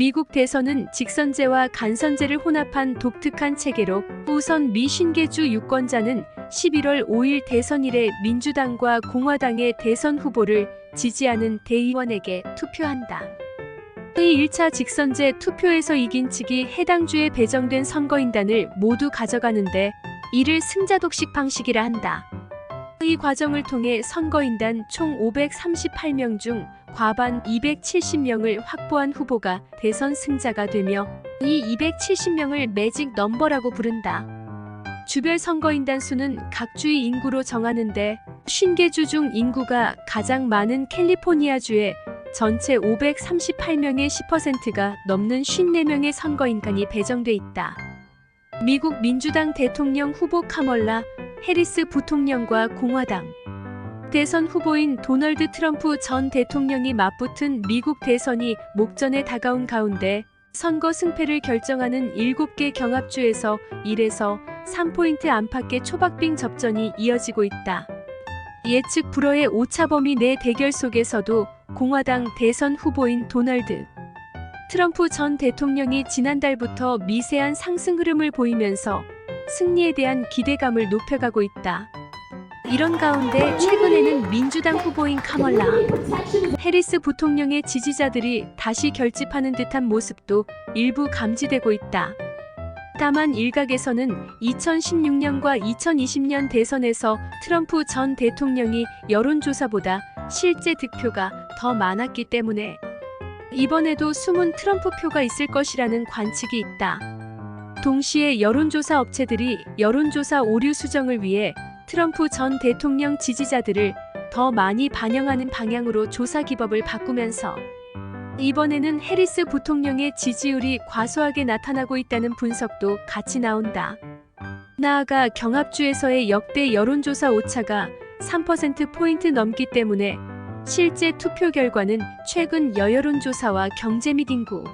미국 대선은 직선제와 간선제를 혼합한 독특한 체계로 우선 미 신계주 유권자는 11월 5일 대선 일에 민주당과 공화당의 대선 후보를 지지하는 대의원에게 투표한다. 이 1차 직선제 투표에서 이긴 측이 해당 주에 배정된 선거인단을 모두 가져가는데 이를 승자독식 방식이라 한다. 이 과정을 통해 선거인단 총 538명 중 과반 270명을 확보한 후보가 대선 승자가 되며 이 270명을 매직 넘버라고 부른다. 주별 선거인단 수는 각 주의 인구로 정하는데 50개 주 중 인구가 가장 많은 캘리포니아주에 전체 538명의 10%가 넘는 54명의 선거인단이 배정돼 있다. 미국 민주당 대통령 후보 카멀라 해리스 부통령과 공화당 대선 후보인 도널드 트럼프 전 대통령이 맞붙은 미국 대선이 목전에 다가온 가운데 선거 승패를 결정하는 7개 경합주에서 1에서 3포인트 안팎의 초박빙 접전이 이어지고 있다. 예측 불허의 오차범위 내 대결 속에서도 공화당 대선 후보인 도널드 트럼프 전 대통령이 지난달부터 미세한 상승 흐름을 보이면서 승리에 대한 기대감을 높여가고 있다. 이런 가운데 최근에는 민주당 후보인 카멀라 해리스 부통령의 지지자들이 다시 결집하는 듯한 모습도 일부 감지되고 있다. 다만 일각에서는 2016년과 2020년 대선에서 트럼프 전 대통령이 여론조사보다 실제 득표가 더 많았기 때문에 이번에도 숨은 트럼프 표가 있을 것이라는 관측이 있다. 동시에 여론조사 업체들이 여론조사 오류 수정을 위해 트럼프 전 대통령 지지자들을 더 많이 반영하는 방향으로 조사 기법을 바꾸면서 이번에는 해리스 부통령의 지지율이 과소하게 나타나고 있다는 분석도 같이 나온다. 나아가 경합주에서의 역대 여론조사 오차가 3%포인트 넘기 때문에 실제 투표 결과는 최근 여여론조사와 경제 및 인구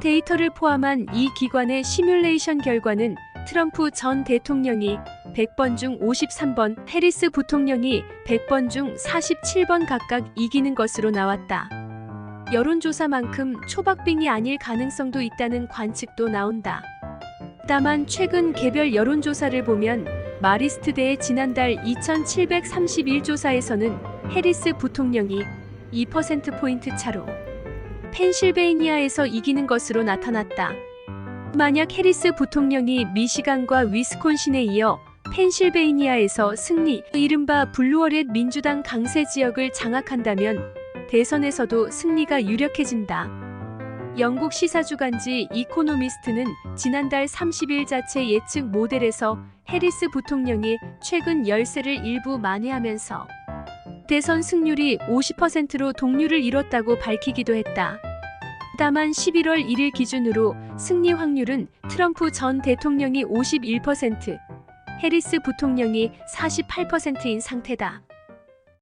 데이터를 포함한 이 기관의 시뮬레이션 결과는 트럼프 전 대통령이 100번 중 53번, 해리스 부통령이 100번 중 47번 각각 이기는 것으로 나왔다. 여론조사만큼 초박빙이 아닐 가능성도 있다는 관측도 나온다. 다만 최근 개별 여론조사를 보면 마리스트대의 지난달 2731조사에서는 해리스 부통령이 2%포인트 차로 펜실베이니아에서 이기는 것으로 나타났다. 만약 해리스 부통령이 미시간과 위스콘신에 이어 펜실베이니아에서 승리, 이른바 블루어렛 민주당 강세 지역을 장악한다면 대선에서도 승리가 유력해진다. 영국 시사주간지 이코노미스트는 지난달 30일 자체 예측 모델에서 해리스 부통령이 최근 열세를 일부 만회하면서 대선 승률이 50%로 동률을 이뤘다고 밝히기도 했다. 다만 11월 1일 기준으로 승리 확률은 트럼프 전 대통령이 51%, 해리스 부통령이 48%인 상태다.